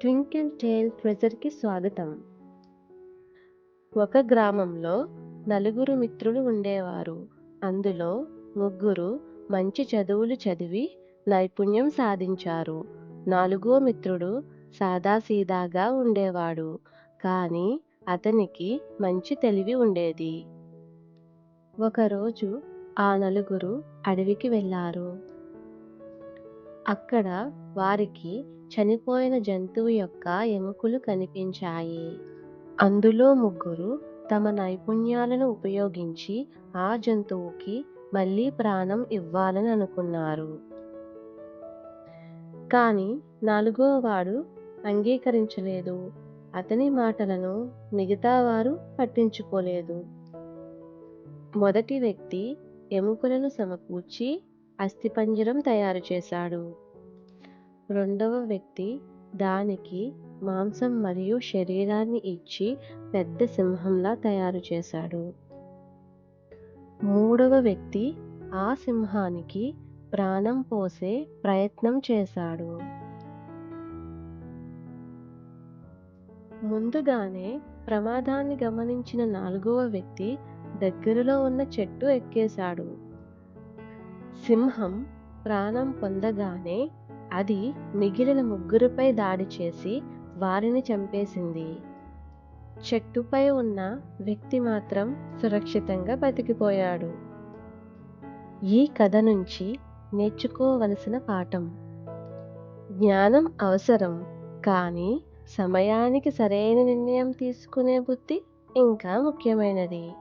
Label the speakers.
Speaker 1: Twinkle టేల్ ట్రెజర్కి స్వాగతం. ఒక గ్రామంలో నలుగురు మిత్రులు ఉండేవారు. అందులో ముగ్గురు మంచి చదువులు చదివి నైపుణ్యం సాధించారు. నాలుగో మిత్రుడు సాదాసీదాగా ఉండేవాడు. కానీ అతనికి మంచి తెలివి ఉండేది. ఒకరోజు ఆ నలుగురు అడవికి వెళ్ళారు. అక్కడ వారికి చనిపోయిన జంతువు యొక్క ఎముకలు కనిపించాయి. అందులో ముగ్గురు తమ నైపుణ్యాలను ఉపయోగించి ఆ జంతువుకి మళ్ళీ ప్రాణం ఇవ్వాలని అనుకున్నారు. కానీ నాలుగో వాడు అంగీకరించలేదు. అతని మాటలను మిగతా వారు పట్టించుకోలేదు. మొదటి వ్యక్తి ఎముకలను సమకూర్చి అస్థిపంజరం తయారు చేశాడు. రెండవ వ్యక్తి దానికి మాంసం మరియు శరీరాన్ని ఇచ్చి పెద్ద సింహంలా తయారు చేశాడు. మూడవ వ్యక్తి ఆ సింహానికి ప్రాణం పోసే ప్రయత్నం చేశాడు. ముందుగానే ప్రమాదాన్ని గమనించిన నాలుగవ వ్యక్తి దగ్గరలో ఉన్న చెట్టు ఎక్కేశాడు. సింహం ప్రాణం పొందగానే అది మిగిలిన ముగ్గురిపై దాడి చేసి వారిని చంపేసింది. చెట్టుపై ఉన్న వ్యక్తి మాత్రం సురక్షితంగా బతికిపోయాడు. ఈ కథ నుంచి నేర్చుకోవలసిన పాఠం. జ్ఞానం అవసరం కానీ సమయానికి సరైన నిర్ణయం తీసుకునే బుద్ధి ఇంకా ముఖ్యమైనది.